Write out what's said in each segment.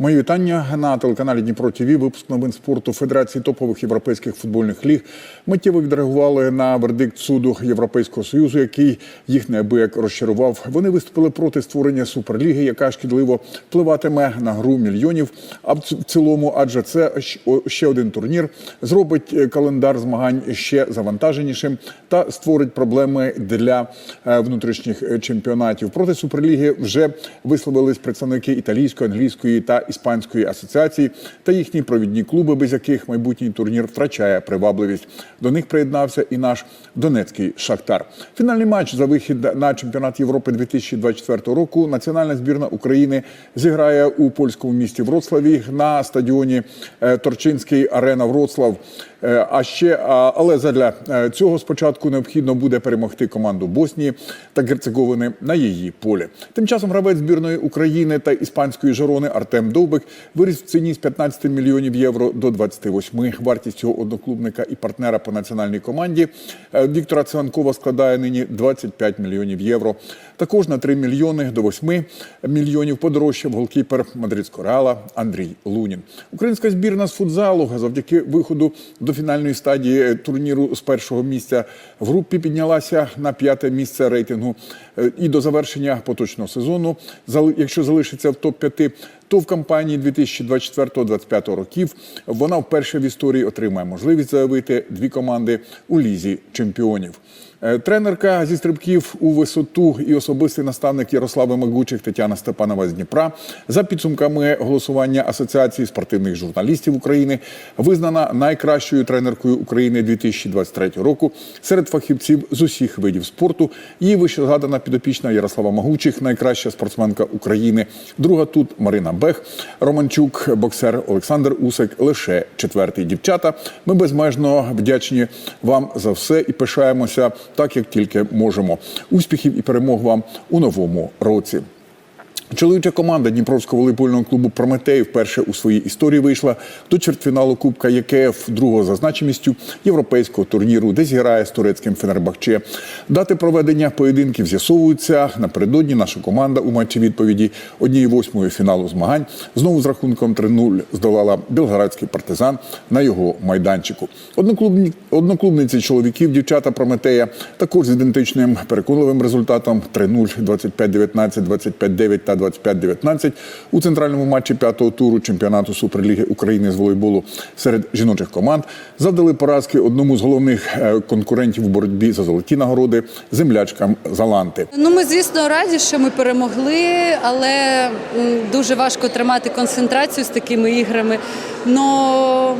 Мої вітання на телеканалі Дніпро ТВ. Випуск новин спорту Федерації топових європейських футбольних ліг миттєво відреагували на вердикт суду Європейського союзу, який їх неабияк розчарував. Вони виступили проти створення суперліги, яка шкідливо впливатиме на гру мільйонів. А в цілому, адже це ще один турнір зробить е, календар змагань ще завантаженішим та створить проблеми для е, внутрішніх е, чемпіонатів. Проти суперліги вже висловились представники італійської, англійської та іспанської асоціації та їхні провідні клуби, без яких майбутній турнір втрачає привабливість. До них приєднався і наш донецький шахтар. Фінальний матч за вихід на чемпіонат Європи 2024 року. Національна збірна України зіграє у польському місті Вроцлаві на стадіоні е, Торчинський арена Вроцлав. Е, А ще але задля е, цього спочатку необхідно буде перемогти команду Боснії та Герцеговини на її полі. Тим часом гравець збірної України та іспанської жарони Артем Довбик виріс в ціні з 15 мільйонів євро до 28. Вартість цього одноклубника і партнера по національній команді е, Віктора Циганкова складає нині 25 мільйонів євро. Також на 3 мільйони до 8 мільйонів подорожчав голкіпер мадридського реала Андрій Лунін. Українська збірна з футзалу завдяки виходу до фінальної стадії е, турніру з першого місця в групі піднялася на п'яте місце рейтингу. Е, І до завершення поточного сезону, якщо залишиться в топ 5 то в кампанії 2024-2025 років вона вперше в історії отримає можливість заявити дві команди у лізі чемпіонів. Е, Тренерка зі стрибків у висоту і особистий наставник Ярослави Магучих Тетяна Степанова з Дніпра за підсумками голосування Асоціації спортивних журналістів України визнана найкращою тренеркою України 2023 року серед фахівців з усіх видів спорту. Її вище згадана підопічна Ярослава Магучих, найкраща спортсменка України. Друга тут Марина Бех, Романчук, боксер Олександр Усик. Лише четвертий дівчата. Ми безмежно вдячні вам за все і пишаємося так, як тільки можемо. Успіхів і перемог вам у новому році. Чоловіча команда Дніпровського волейбольного клубу Прометей вперше у своїй історії вийшла до чвертьфіналу Кубка ЄКФ другого за значимістю європейського турніру, де зіграє з турецьким Фенербахче. Дати проведення поєдинків з'ясовуються. Напередодні наша команда у матчі відповіді однієї восьмої фіналу змагань знову з рахунком 3-0 здолала білградський партизан на його майданчику. Одноклубні одноклубниці чоловіків, дівчата Прометея також з ідентичним переконливим результатом 3-0, 25-19, 25-9 та 25-19 у центральному матчі п'ятого туру чемпіонату Суперліги України з волейболу серед жіночих команд завдали поразки одному з головних е, конкурентів у боротьбі за золоті нагороди землячкам Заланти. Ну, ми, звісно, раді, що ми перемогли, але дуже важко тримати концентрацію з такими іграми. Но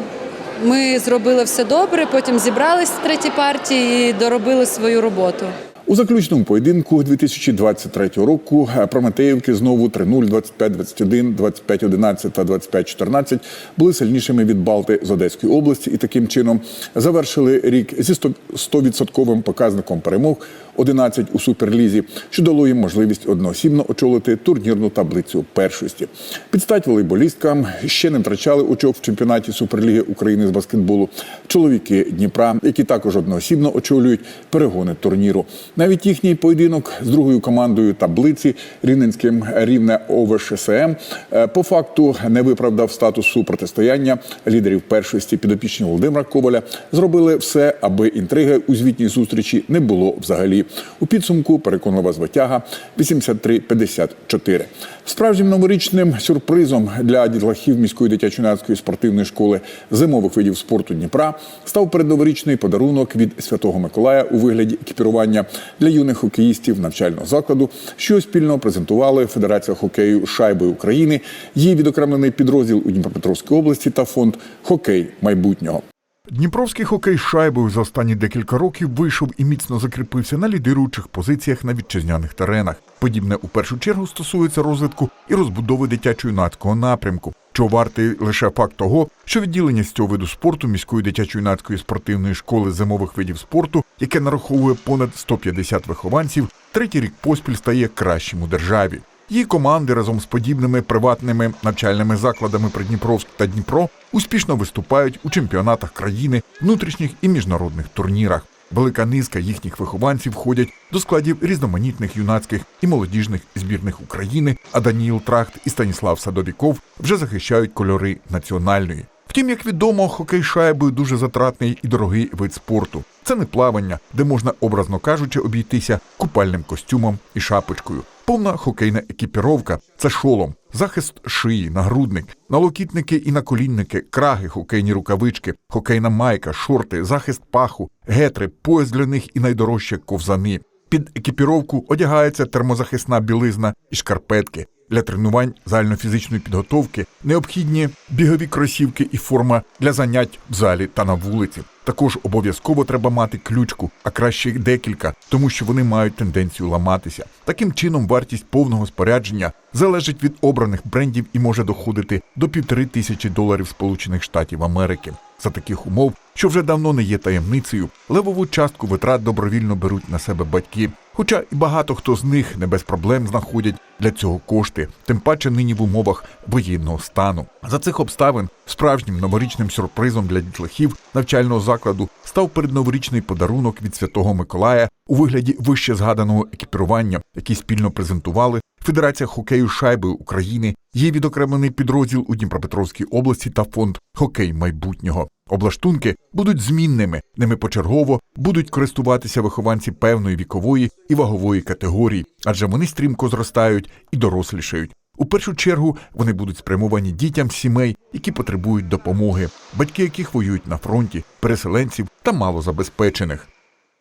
ми зробили все добре, потім зібрались в третій партії і доробили свою роботу. У заключному поєдинку 2023 року е, Прометеївки знову 3-0, 25-21, 25-11 та 25-14 були сильнішими від Балти з Одеської області і таким чином завершили рік зі 100 100% показником перемог 11 у суперлізі, що дало їм можливість одноосібно очолити турнірну таблицю першості. Підстать волейболісткам ще не втрачали очок в чемпіонаті Суперліги України з баскетболу. Чоловіки Дніпра, які також одноосібно очолюють перегони турніру. Навіть їхній поєдинок з другою командою таблиці Рівненським рівне ОВШСМ е, по факту не виправдав статусу протистояння лідерів першості підопічні Володимира Коваля. Зробили все, аби інтриги у звітній зустрічі не було взагалі. У підсумку переконлива звитяга 83-54. Справжнім новорічним сюрпризом для дітлахів міської дитячо-юнацької спортивної школи зимових видів спорту Дніпра став передноворічний подарунок від Святого Миколая у вигляді екіпірування для юних хокеїстів навчального закладу, що спільно презентували Федерація хокею шайби України, її відокремлений підрозділ у Дніпропетровській області та фонд Хокей майбутнього. Дніпровський хокей з шайбою за останні декілька років вийшов і міцно закріпився на лідируючих позиціях на вітчизняних теренах. Подібне у першу чергу стосується розвитку і розбудови дитячо-юнацького напрямку, що вартий лише факт того, що відділення з цього виду спорту міської дитячо-юнацької спортивної школи зимових видів спорту, яке нараховує понад 150 вихованців, третій рік поспіль стає кращим у державі. Її команди разом з подібними приватними навчальними закладами Придніпровськ та Дніпро успішно виступають у чемпіонатах країни, внутрішніх і міжнародних турнірах. Велика низка їхніх вихованців входять до складів різноманітних юнацьких і молодіжних збірних України, а Даніїл Трахт і Станіслав Садовіков вже захищають кольори національної. Втім, як відомо, хокей шайбою дуже затратний і дорогий вид спорту. Це не плавання, де можна, образно кажучи, обійтися купальним костюмом і шапочкою. Повна хокейна екіпіровка це шолом, захист шиї, нагрудник, налокітники і наколінники, краги, хокейні рукавички, хокейна майка, шорти, захист паху, гетри, пояс для них і найдорожче ковзани. Під екіпіровку одягається термозахисна білизна і шкарпетки. Для тренувань загальнофізичної підготовки необхідні бігові кросівки і форма для занять в залі та на вулиці. Також обов'язково треба мати ключку, а краще декілька, тому що вони мають тенденцію ламатися. Таким чином, вартість повного спорядження залежить від обраних брендів і може доходити до півтори тисячі доларів Сполучених Штатів Америки. За таких умов, що вже давно не є таємницею, левову частку витрат добровільно беруть на себе батьки. Хоча і багато хто з них не без проблем знаходять для цього кошти, тим паче нині в умовах воєнного стану. За цих обставин справжнім новорічним сюрпризом для дітлахів навчального закладу став передноворічний подарунок від Святого Миколая у вигляді вище згаданого екіпірування, який спільно презентували Федерація хокею шайби України, є відокремлений підрозділ у Дніпропетровській області та фонд Хокей майбутнього. Облаштунки будуть змінними, ними почергово будуть користуватися вихованці певної вікової і вагової категорії, адже вони стрімко зростають і дорослішають. У першу чергу вони будуть спрямовані дітям сімей, які потребують допомоги, батьки яких воюють на фронті, переселенців та малозабезпечених.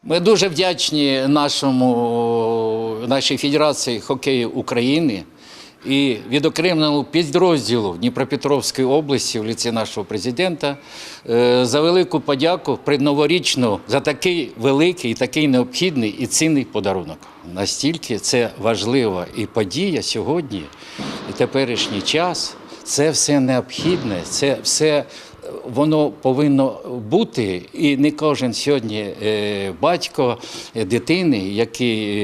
Ми дуже вдячні нашому, нашій Федерації хокею України і відокремленому підрозділу Дніпропетровської області в ліці нашого президента е, за велику подяку предноворічну за такий великий, такий необхідний і цінний подарунок. Настільки це важлива і подія сьогодні, і теперішній час. Це все необхідне, це все воно повинно бути, і не кожен сьогодні е, батько е, дитини, який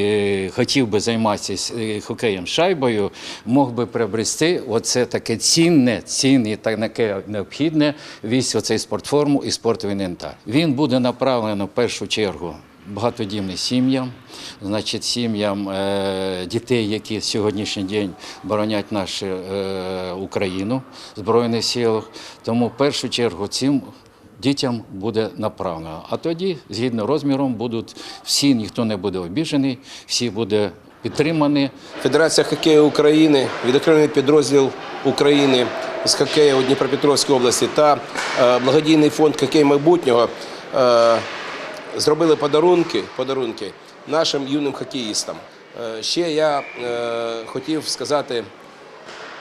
е, хотів би займатися хокеєм шайбою, мог би приобрести оце таке цінне, цінне та таке необхідне весь оцей спортформу і спортовий інвентар. Він буде направлено в першу чергу багатодітним сім'ям, значить, сім'ям е, дітей, які сьогоднішній день боронять нашу е, Україну Збройних силах. Тому в першу чергу цим дітям буде направлено. А тоді, згідно розміром, будуть всі, ніхто не буде обіжений, всі буде підтримані. Федерація хокею України, відокремлений підрозділ України з хокею у Дніпропетровській області та е, благодійний фонд хокей майбутнього зробили подарунки, подарунки нашим юним хокеїстам. Е, ще я е, хотів сказати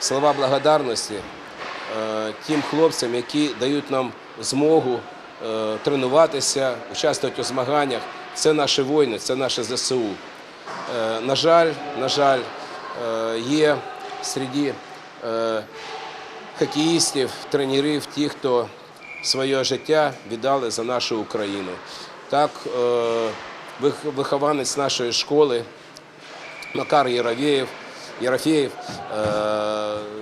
слова благодарності е, тим хлопцям, які дають нам змогу тренуватися, участвувати у змаганнях. Це наші воїни, це наше ЗСУ. На жаль, на жаль, є серед хокеїстів, тренерів, ті, хто своє життя віддали за нашу Україну. Так, е, вихованець нашої школи Макар Єровєєв, Єрофєєв е,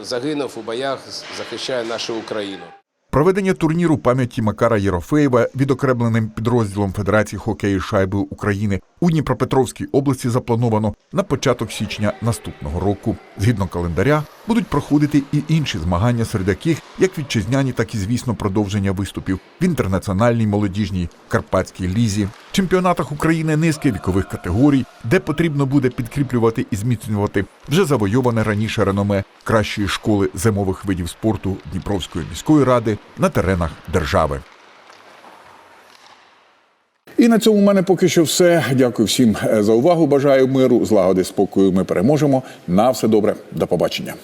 загинув у боях, захищає нашу Україну. Проведення турніру пам'яті Макара Єрофеєва відокремленим підрозділом Федерації хокею шайби України у Дніпропетровській області заплановано на початок січня наступного року. Згідно календаря будуть проходити і інші змагання, серед яких як вітчизняні, так і звісно продовження виступів в інтернаціональній молодіжній карпатській лізі, чемпіонатах України низки вікових категорій, де потрібно буде підкріплювати і зміцнювати вже завойоване раніше реноме кращої школи зимових видів спорту Дніпровської міської ради на теренах держави. І на цьому в мене поки що все. Дякую всім е, за увагу. Бажаю миру, злагоди, спокою. Ми переможемо. На все добре. До побачення.